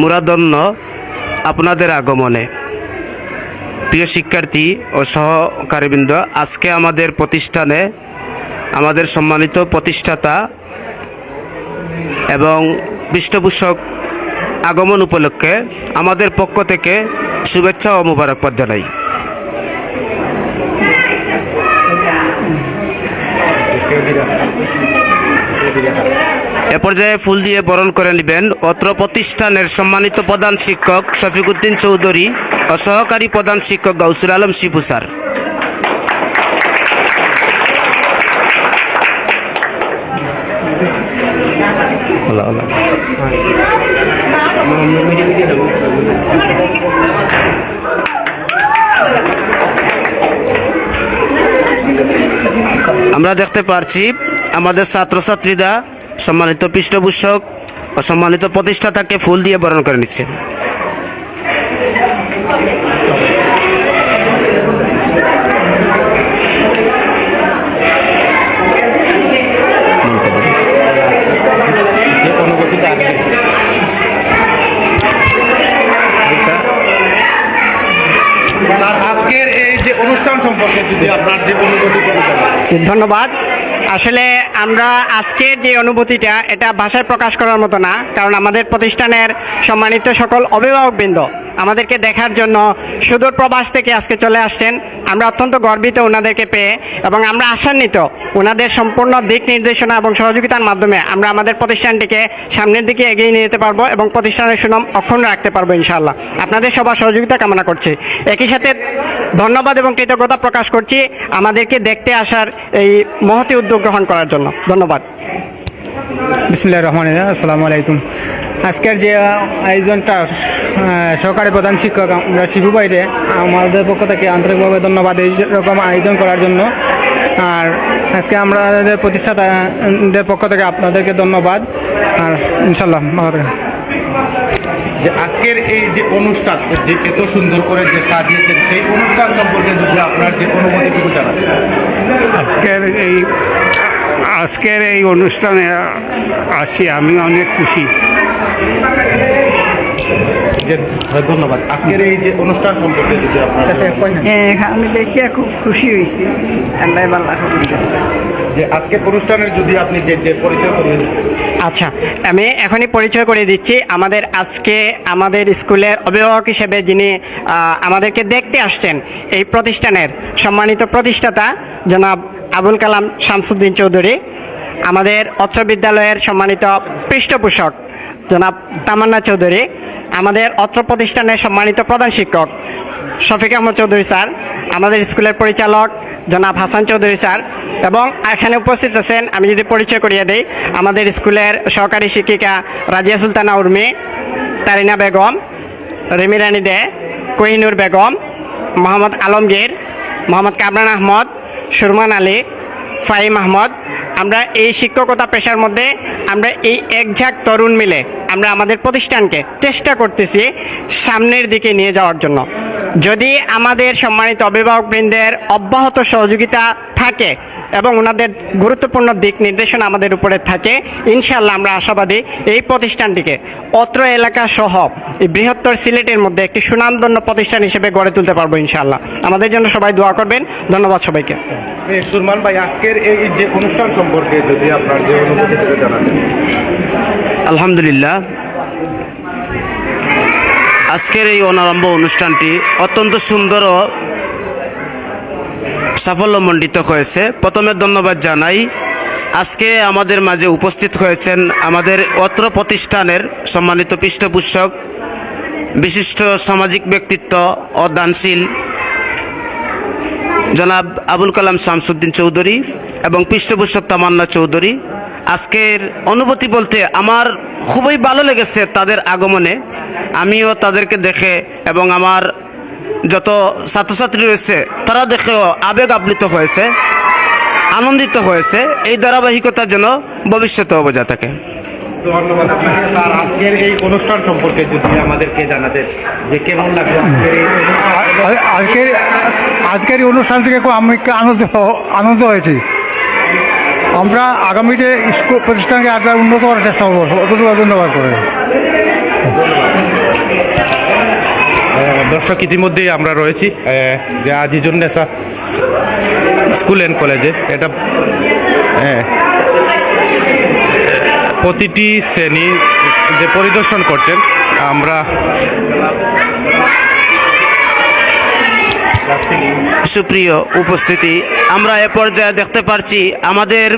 মুরাদন্য আপনাদের আগমনে। প্রিয় শিক্ষার্থী ও সহকারীবৃন্দ, আজকে আমাদের প্রতিষ্ঠানে আমাদের সম্মানিত প্রতিষ্ঠাতা এবং পৃষ্ঠপোষক আগমন উপলক্ষে আমাদের পক্ষ থেকে শুভেচ্ছা ও মুবারকবাদ জানাই। এ পর্যায়ে ফুল দিয়ে বরণ করে নেবেন অত্র প্রতিষ্ঠানের সম্মানিত প্রধান শিক্ষক শফিকুদ্দিন চৌধুরী ও সহকারী প্রধান শিক্ষক গাউসুল আলম শিপু স্যার। আমরা দেখতে পারছি আমাদের ছাত্রছাত্রীরা সম্মানিত পৃষ্ঠপোষক ও সম্মানিত প্রতিষ্ঠাতাকে ফুল দিয়ে বরণ করে নিচ্ছে। আর আজকের এই যে অনুষ্ঠান সম্পর্কে যদি আপনার যে অনুভূতি ধন্যবাদ। আসলে আমরা আজকের যে অনুভূতিটা, এটা ভাষায় প্রকাশ করার মতো না, কারণ আমাদের প্রতিষ্ঠানের সম্মানিত সকল অভিভাবকবৃন্দ আমাদেরকে দেখার জন্য সুদূর প্রবাস থেকে আজকে চলে আসছেন। আমরা অত্যন্ত গর্বিত ওনাদেরকে পেয়ে এবং আমরা আশান্বিত ওনাদের সম্পূর্ণ দিক নির্দেশনা এবং সহযোগিতার মাধ্যমে আমরা আমাদের প্রতিষ্ঠানটিকে সামনের দিকে এগিয়ে নিয়ে যেতে পারব এবং প্রতিষ্ঠানের সুনাম অক্ষুণ্ণ রাখতে পারব ইনশাআল্লাহ। আপনাদের সবার সহযোগিতা কামনা করছি। একই সাথে ধন্যবাদ এবং কৃতজ্ঞতা প্রকাশ করছি আমাদেরকে দেখতে আসার এই মহতি উদ্যোগ গ্রহণ করার জন্য। ধন্যবাদ। বিসমুল্লাহ রহমান আসসালামু আলাইকুম। আজকের যে আয়োজনটা আহ, সহকারী প্রধান শিক্ষক আমরা শিবু বাইরে আমাদের পক্ষ থেকে আন্তরিকভাবে ধন্যবাদ এই রকম আয়োজন করার জন্য। আর আজকে আমাদের প্রতিষ্ঠাতাদের পক্ষ থেকে আপনাদেরকে ধন্যবাদ। আর ইনশাল্লাহ ভালো থাকেন। যে আজকের এই যে অনুষ্ঠান যে এত সুন্দর করে যে সাজিয়েছেন সেই অনুষ্ঠান সম্পর্কে যদি আপনার যে অনুভূতিটুকু জানান। আজকের এই আজকের এই অনুষ্ঠানে আসি আমি অনেক খুশি। ধন্যবাদ। আজকের এই যে অনুষ্ঠান সম্পর্কে যদি হ্যাঁ আমি দেখে খুব খুশি হয়েছি। আল্লাহ যে আজকের অনুষ্ঠানের যদি আপনি যে পরিচয় আচ্ছা আমি এখনই পরিচয় করে দিচ্ছি। আমাদের আজকে আমাদের স্কুলের অভিভাবক হিসেবে যিনি আমাদেরকে দেখতে আসছেন এই প্রতিষ্ঠানের সম্মানিত প্রতিষ্ঠাতা জনাব আবুল কালাম শামসুদ্দিন চৌধুরী, আমাদের অত্র বিদ্যালয়ের সম্মানিত পৃষ্ঠপোষক জনাব তামান্না চৌধুরী, আমাদের অত্র প্রতিষ্ঠানের সম্মানিত প্রধান শিক্ষক শফিক আহমদ চৌধুরী স্যার, আমাদের স্কুলের পরিচালক জনাব হাসান চৌধুরী স্যার এবং এখানে উপস্থিত আছেন, আমি যদি পরিচয় করিয়ে দিই, আমাদের স্কুলের সহকারী শিক্ষিকা রাজিয়া সুলতানা উর্মি, তারিনা বেগম, রেমি রানী দে, কোহিনুর বেগম, মোহাম্মদ আলমগীর, মোহাম্মদ কামরান আহমদ সুরমান আলী, ফাহিম আহমদ, আমরা এই শিক্ষকতা পেশার মধ্যে আমরা এই একঝাক তরুণ মিলে আমরা আমাদের প্রতিষ্ঠানকে চেষ্টা করতেছি সামনের দিকে নিয়ে যাওয়ার জন্য। যদি আমাদের সম্মানিত অভিভাবকবৃন্দের অব্যাহত সহযোগিতা থাকে এবং ওনাদের গুরুত্বপূর্ণ দিক নির্দেশনা আমাদের উপরে থাকে ইনশাল্লাহ আমরা আশাবাদী এই প্রতিষ্ঠানটিকে অত্র এলাকা সহ এই বৃহত্তর সিলেটের মধ্যে একটি সুনামধন্য প্রতিষ্ঠান হিসেবে গড়ে তুলতে পারব ইনশাল্লাহ আমাদের জন্য সবাই দোয়া করবেন। ধন্যবাদ সবাইকে। সুরমান ভাই আজকের এই যে অনুষ্ঠান সম্পর্কে যদি আপনার যে আলহামদুলিল্লাহ আজকের এই অনারম্ভ অনুষ্ঠানটি অত্যন্ত সুন্দর ও সাফল্যমণ্ডিত হয়েছে। প্রথমে ধন্যবাদ জানাই। আজকে আমাদের মাঝে উপস্থিত হয়েছেন আমাদের অত্র প্রতিষ্ঠানের সম্মানিত পৃষ্ঠপোষক, বিশিষ্ট সামাজিক ব্যক্তিত্ব ও দানশীল জনাব আবুল কালাম শামসুদ্দিন চৌধুরী এবং পৃষ্ঠপোষক তামান্না চৌধুরী। আজকের অনুভূতি বলতে আমার খুবই ভালো লেগেছে তাদের আগমনে। আমিও তাদেরকে দেখে এবং আমার যত ছাত্রছাত্রী রয়েছে তারা দেখেও আবেগ আপ্লিত হয়েছে আনন্দিত হয়েছে। এই ধারাবাহিকতা যেন ভবিষ্যতে বজায় থাকে। ধন্যবাদ আপনাকে। স্যার আজকের এই অনুষ্ঠান সম্পর্কে যদি আমাদেরকে জানাতেন যে কেমন লাগল আজকের অনুষ্ঠান? আজকের অনুষ্ঠান থেকে খুব আমি আনন্দ আনন্দ হয়েছি। আমরা আগামীতে স্কুল প্রতিষ্ঠানকে আরও উন্নত করার চেষ্টা করব। অতটুকু ধন্যবাদ করে। দর্শক ইতিমধ্যেই আমরা রয়েছি যে আহ, যে আজিজুন্নেসা স্কুল অ্যান্ড কলেজে। এটা হ্যাঁ প্রতিটি শ্রেণি যে পরিদর্শন করছেন আমরা সুপ্রিয় উপস্থিতি, আমরা এ পর্যায়ে দেখতে পারছি আমাদের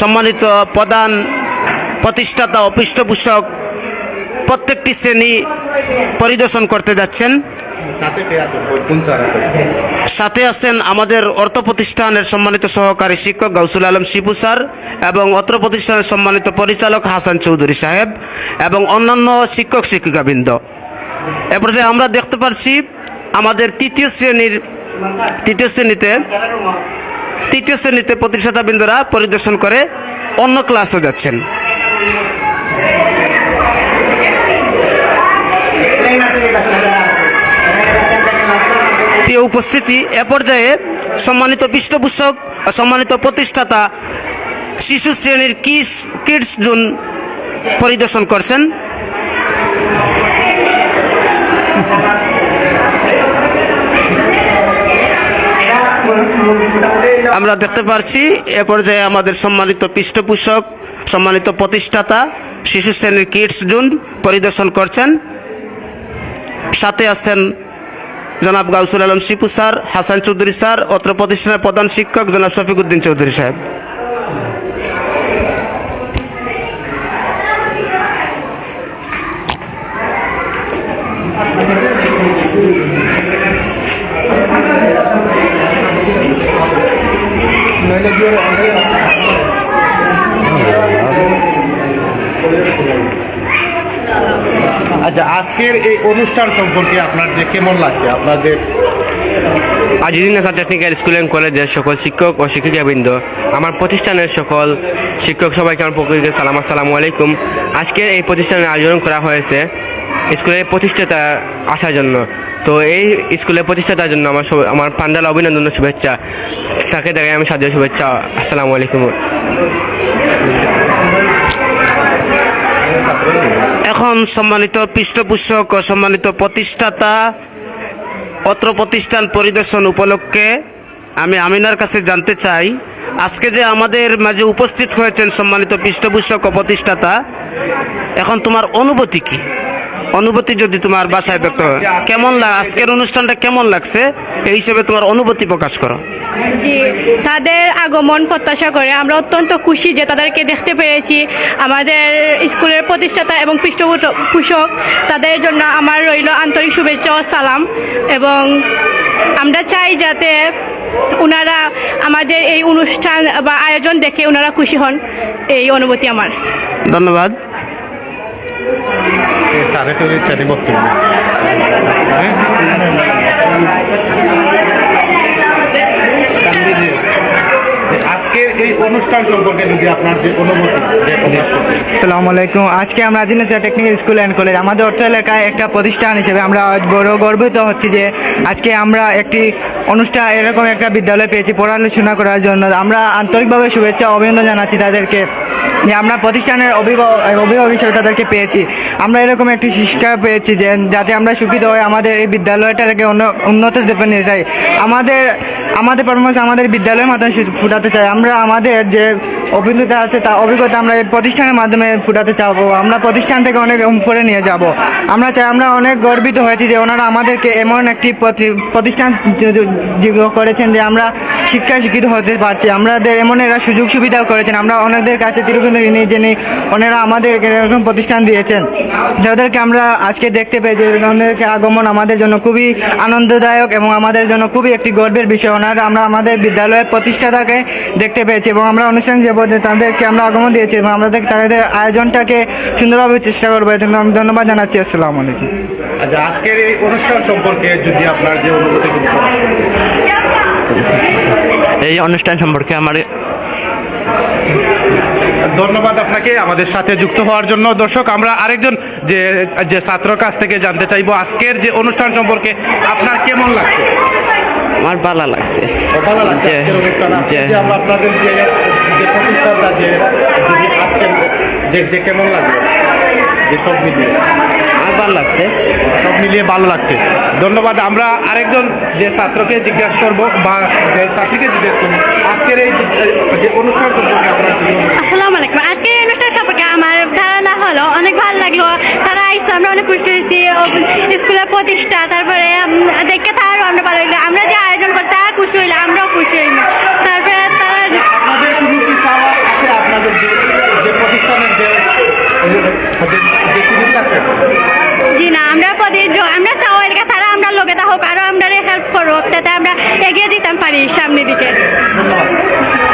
সম্মানিত প্রধান প্রতিষ্ঠাতা পৃষ্ঠপোষক প্রত্যেকটি শ্রেণি পরিদর্শন করতে যাচ্ছেন। সাথে আছেন আমাদের অর্থ প্রতিষ্ঠানের সম্মানিত সহকারী শিক্ষক গাউসুল আলম শিবু স্যার এবং অত্র প্রতিষ্ঠানের সম্মানিত পরিচালক হাসান চৌধুরী সাহেব এবং অন্যান্য শিক্ষক শিক্ষিকাবৃন্দ এ পর্যায়ে আমরা দেখতে পাচ্ছি আমাদের তৃতীয় শ্রেণির, তৃতীয় শ্রেণীতে তৃতীয় শ্রেণীতে প্রতিষ্ঠাতাবৃন্দরা পরিদর্শন করে অন্য ক্লাসও যাচ্ছেন। প্রিয় উপস্থিতি, এ পর্যায়ে সম্মানিত পৃষ্ঠপোষক সম্মানিত প্রতিষ্ঠাতা শিশু শ্রেণির কিস, কিডস জোন পরিদর্শন করছেন। আমরা দেখতে পারছি এ পর্যায়ে আমাদের সম্মানিত পৃষ্ঠপোষক, সম্মানিত প্রতিষ্ঠাতা, শিশু শ্রেণির কিডস জুন পরিদর্শন করছেন। সাথে আছেন জনাব গাউসুল আলম শিপু স্যার, হাসান চৌধুরী স্যার, অত্র প্রতিষ্ঠানের প্রধান শিক্ষক জনাব শফিকুদ্দিন চৌধুরী সাহেব। অনুষ্ঠান সম্পর্কে আপনার যে কেমন লাগছে? আপনাদের আজিদিন আসাদ টেকনিক্যাল স্কুল অ্যান্ড কলেজের সকল শিক্ষক ও শিক্ষিকাবৃন্দ, আমার প্রতিষ্ঠানের সকল শিক্ষক সবাইকে আমার পক্ষ সালাম, আসসালামু আলাইকুম। আজকের এই প্রতিষ্ঠানের আয়োজন করা হয়েছে স্কুলের প্রতিষ্ঠাতা আসার জন্য। তো এই স্কুলের প্রতিষ্ঠাতার জন্য আমার আমার পান্ডাল অভিনন্দন শুভেচ্ছা। তাকে দেখে আমি সাদর শুভেচ্ছা। আসসালামু আলাইকুম। এখন সম্মানিত পৃষ্ঠপোষক ও সম্মানিত প্রতিষ্ঠাতা অত্র প্রতিষ্ঠান পরিদর্শন উপলক্ষে আমি আমিনার কাছে জানতে চাই, আজকে যে আমাদের মাঝে উপস্থিত হয়েছেন সম্মানিত পৃষ্ঠপোষক ও প্রতিষ্ঠাতা, এখন তোমার অনুভূতি কি? অনুভূতি যদি তোমার বাসায় ব্যক্ত হয় কেমন লাগ আজকের অনুষ্ঠানটা কেমন লাগছে? এই হিসেবে তোমার অনুভূতি প্রকাশ করো। জি তাদের আগমন প্রত্যাশা করে আমরা অত্যন্ত খুশি যে তাদেরকে দেখতে পেরেছি আমাদের স্কুলের প্রতিষ্ঠাতা এবং পৃষ্ঠপোষক তাদের জন্য আমার রইল আন্তরিক শুভেচ্ছা ও সালাম এবং আমরা চাই যাতে ওনারা আমাদের এই অনুষ্ঠান বা আয়োজন দেখে ওনারা খুশি হন। এই অনুভূতি আমার। ধন্যবাদ। বক্তব্য হ্যাঁ? যে আজকের এই অনুষ্ঠান আসসালামু আলাইকুম। আজকে আমরা আজিনেসা টেকনিক্যাল স্কুল অ্যান্ড কলেজ, আমাদের অর্থ এলাকায় একটা প্রতিষ্ঠান হিসেবে আমরা বড় গর্বিত হচ্ছি যে আজকে আমরা একটি অনুষ্ঠান, এরকম একটা বিদ্যালয় পেয়েছি পড়াশোনা করার জন্য। আমরা আন্তরিকভাবে শুভেচ্ছা, অভিনন্দন জানাচ্ছি তাদেরকে। যে আমরা প্রতিষ্ঠানের অভিভাবক অভিভাবক হিসেবে তাদেরকে পেয়েছি। আমরা এরকম একটি শিক্ষা পেয়েছি যে, যাতে আমরা শিক্ষিত হয়ে আমাদের এই বিদ্যালয়টাকে উন্নত দেবে নিয়ে যাই। আমাদের আমাদের পারফরমেন্স আমাদের বিদ্যালয়ের মাধ্যমে ফুটাতে চাই। আমরা আমাদের যে অভিজ্ঞতা আছে, তা অভিজ্ঞতা আমরা এই প্রতিষ্ঠানের মাধ্যমে ফুটাতে চাবো। আমরা প্রতিষ্ঠান থেকে অনেক উপরে নিয়ে যাব। আমরা চাই, আমরা অনেক গর্বিত হয়েছি যে ওনারা আমাদেরকে এমন একটি প্রতি- প্রতিষ্ঠান করেছেন যে আমরা শিক্ষা শিক্ষিত হতে পারছি। আমাদের এমন এরা সুযোগ সুবিধাও করেছেন। আমরা অনেকদের কাছে চিরকুনি নিয়ে জেনে ওনারা আমাদের এরকম প্রতিষ্ঠান দিয়েছেন। যাদেরকে আমরা আজকে দেখতে পেয়েছি ওনাদেরকে আগমন আমাদের জন্য খুবই আনন্দদায়ক এবং আমাদের জন্য খুবই একটি গর্বের বিষয়। ওনারা আমরা আমাদের বিদ্যালয়ের প্রতিষ্ঠাতাকে দেখতে পেয়েছি এবং আমরা অনুষ্ঠান যে পদে তাদেরকে আমরা আগমন দিয়েছি এবং আমাদের তাদের আয়োজনটাকে সুন্দরভাবে চেষ্টা করব। এই জন্য আমি ধন্যবাদ জানাচ্ছি। আসসালামু আলাইকুম। আচ্ছা আজকের এই অনুষ্ঠান সম্পর্কে যদি আপনার যে অনুভূতি এই অনুষ্ঠান সম্পর্কে আমার ধন্যবাদ আপনাকে আমাদের সাথে যুক্ত হওয়ার জন্য। দর্শক আমরা আরেকজন যে যে ছাত্র কাছ থেকে জানতে চাইব আজকের যে অনুষ্ঠান সম্পর্কে আপনার কেমন লাগছে? আমার ভালো লাগছে। ভালো লাগছে আপনাদের যে যে যে আসছেন যে কেমন লাগবে যে সব মিলিয়ে। ভালো লাগছে। সব মিলিয়ে ভালো লাগছে। ধন্যবাদ আমরা আরেকজন যে ছাত্রকে জিজ্ঞাসা করব বা যে ছাত্রীকে জিজ্ঞেস করব। আজকের এই যে- অনুষ্ঠান সম্পর্কে আপনার? আসসালামু আলাইকুম। আজকে এই অনুষ্ঠান সম্পর্কে আমার ধারণা হলো অনেক ভালো লাগল। তারা আইসো আমরা অনেক খুশি হয়েছি। স্কুলের প্রতিষ্ঠা তারপরে দেখে তারও আমরা ভালো লাগল। আমরা যে আয়োজন করি তারা খুশি হইল আমরাও খুশি হইল জি না, আমরা পদে আমরা চাওয়া এলাকা, তারা আমরা লোকে হোক আরও আমরা হেল্প করো যাতে আমরা এগিয়ে যেতাম পারি সামনের দিকে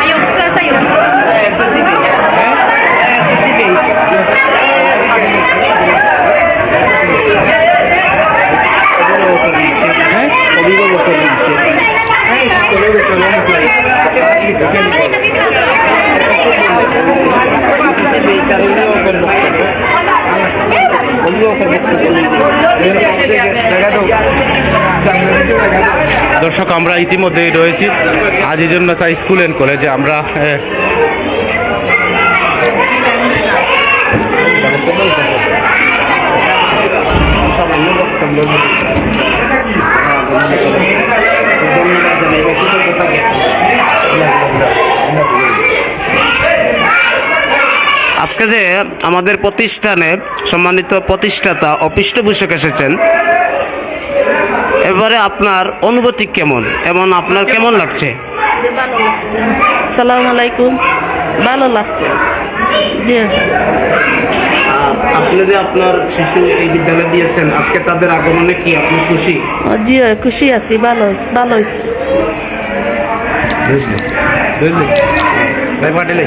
আয়ো। দর্শক আমরা ইতিমধ্যেই রয়েছি আজিজুন নাসা স্কুল অ্যান্ড কলেজে। আমরা এ, আজকে যে আমাদের প্রতিষ্ঠানে সম্মানিত প্রতিষ্ঠাতা ও পৃষ্ঠপোষক এসেছেন এবারে আপনার অনুভূতি কেমন? এবং আপনার কেমন লাগছে? সালাম আলাইকুম। ভালো লাগছে। জি। আপনি যে আপনার শিশু এই বিদ্যালয়ে দিয়েছেন আজকে তাদের আগমনে কি আপনি খুশি? জি খুশি আছি। ভালো ভালো হয়েছে। বুঝলি ভাই পাটিলে